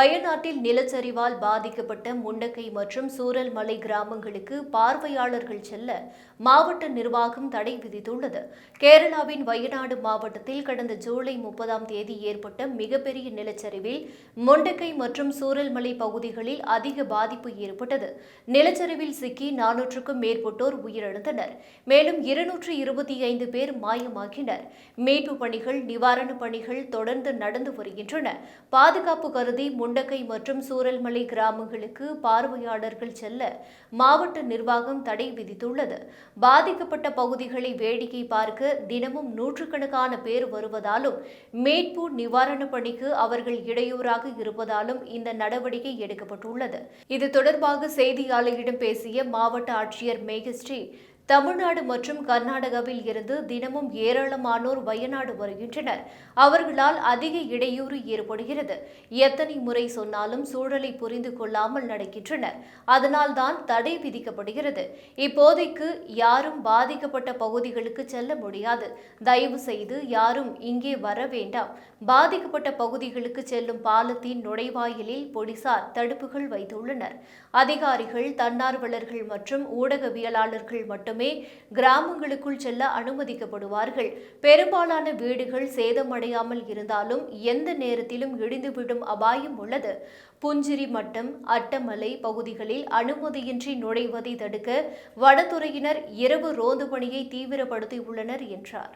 வயநாட்டில் நிலச்சரிவால் பாதிக்கப்பட்ட முண்டக்கை மற்றும் சூரல்மலை கிராமங்களுக்கு பார்வையாளர்கள் செல்ல மாவட்ட நிர்வாகம் தடை விதித்துள்ளது. கேரளாவின் வயநாடு மாவட்டத்தில் கடந்த ஜூலை முப்பதாம் தேதி ஏற்பட்ட மிகப்பெரிய நிலச்சரிவில் முண்டக்கை மற்றும் சூரல்மலை பகுதிகளில் அதிக பாதிப்பு ஏற்பட்டது. நிலச்சரிவில் சிக்கி நானூற்றுக்கும் மேற்பட்டோர் உயிரிழந்தனர். மேலும் இருநூற்று இருபத்தி ஐந்து பேர் மாயமாகினர். மீட்பு பணிகள் நிவாரணப் பணிகள் தொடர்ந்து நடந்து வருகின்றன. பாதுகாப்பு கருதி முண்டக்கை மற்றும் சூரல்மலை கிராமங்களுக்கு பார்வையாளர்கள் செல்ல மாவட்ட நிர்வாகம் தடை விதித்துள்ளது. பாதிக்கப்பட்ட பகுதிகளை வேடிக்கை பார்க்க தினமும் நூற்றுக்கணக்கான பேர் வருவதாலும் மீட்பு நிவாரணப் பணிக்கு அவர்கள் இடையூறாக இருப்பதாலும் இந்த நடவடிக்கை எடுக்கப்பட்டுள்ளது. இது தொடர்பாக செய்தியாளர்களிடம் பேசிய மாவட்ட ஆட்சியர் மேகஸ்ரீ தமிழ்நாடு மற்றும் கர்நாடகாவில் இருந்து தினமும் ஏராளமானோர் வயநாடு வருகின்றனர். அவர்களால் அதிக இடையூறு ஏற்படுகிறது. எத்தனை முறை சொன்னாலும் சூழலை புரிந்து கொள்ளாமல் நடக்கின்றனர். அதனால்தான் தடை விதிக்கப்படுகிறது. இப்போதைக்கு யாரும் பாதிக்கப்பட்ட பகுதிகளுக்கு செல்ல முடியாது. தயவு செய்து யாரும் இங்கே வர வேண்டாம். பாதிக்கப்பட்ட பகுதிகளுக்கு செல்லும் பாலத்தின் நுழைவாயிலில் போலீசார் தடுப்புகள் வைத்துள்ளனர். அதிகாரிகள் தன்னார்வலர்கள் மற்றும் ஊடகவியலாளர்கள் மட்டுமே கிராமங்களுக்குள் செல்ல அனுமதிக்கப்படுவார்கள். பெரும்பாலான வீடுகள் சேதமடையாமல் இருந்தாலும் எந்த நேரத்திலும் இடிந்துவிடும் அபாயம் உள்ளது. புஞ்சிரி மட்டம் அட்டமலை பகுதிகளில் அனுமதியின்றி நுழைவதை தடுக்க வனத்துறையினர் இரவு ரோந்து பணியை தீவிரப்படுத்தியுள்ளனர் என்றார்.